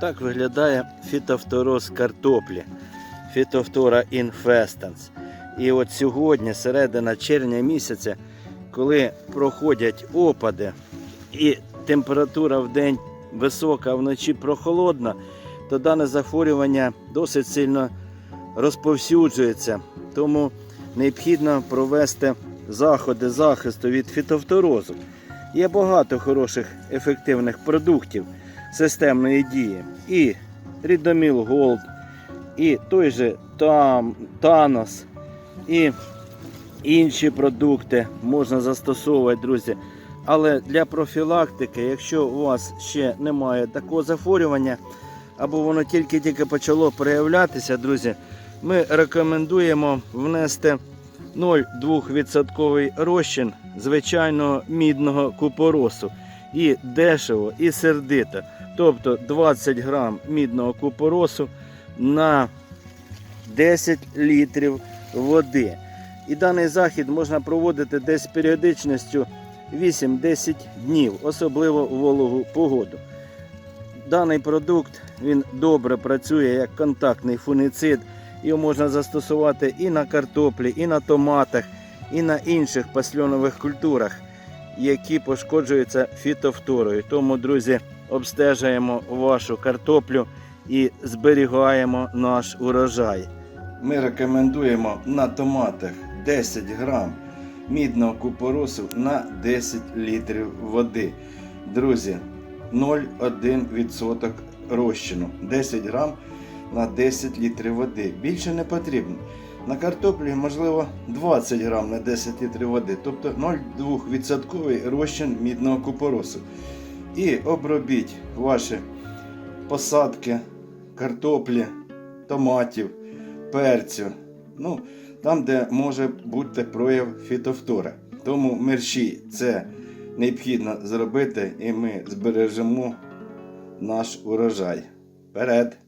Так виглядає фітофтороз картоплі. Фітофтора інфестанс. І от сьогодні, середина червня місяця, коли проходять опади і температура в день висока, а вночі прохолодна, то дане захворювання досить сильно розповсюджується. Тому необхідно провести заходи захисту від фітофторозу. Є багато хороших ефективних продуктів системної дії. І Рідоміл Голд, і той же там, Танос, і інші продукти можна застосовувати, друзі. Але для профілактики, якщо у вас ще немає такого захворювання, або воно тільки-тільки почало проявлятися, друзі, ми рекомендуємо внести 0,2% розчин звичайного мідного купоросу. І дешево, і сердито. Тобто 20 грам мідного купоросу на 10 літрів води. І даний захід можна проводити десь періодичністю 8-10 днів, особливо в вологу погоду. Даний продукт він добре працює як контактний фуніцид. Його можна застосувати і на картоплі, і на томатах, і на інших пасльонових культурах, які пошкоджуються фітофторою. Тому, друзі, обстежуємо вашу картоплю і зберігаємо наш урожай. Ми рекомендуємо на томатах 10 грам мідного купоросу на 10 літрів води. Друзі, 0,1% розчину. 10 грам на 10 літрів води. Більше не потрібно. На картоплі, можливо, 20 грам на 10 літрів води, тобто 0,2% розчин мідного купоросу. І обробіть ваші посадки картоплі, томатів, перцю. Ну, там, де може бути прояв фітофтора. Тому мерщі це необхідно зробити, і ми збережемо наш урожай. Вперед!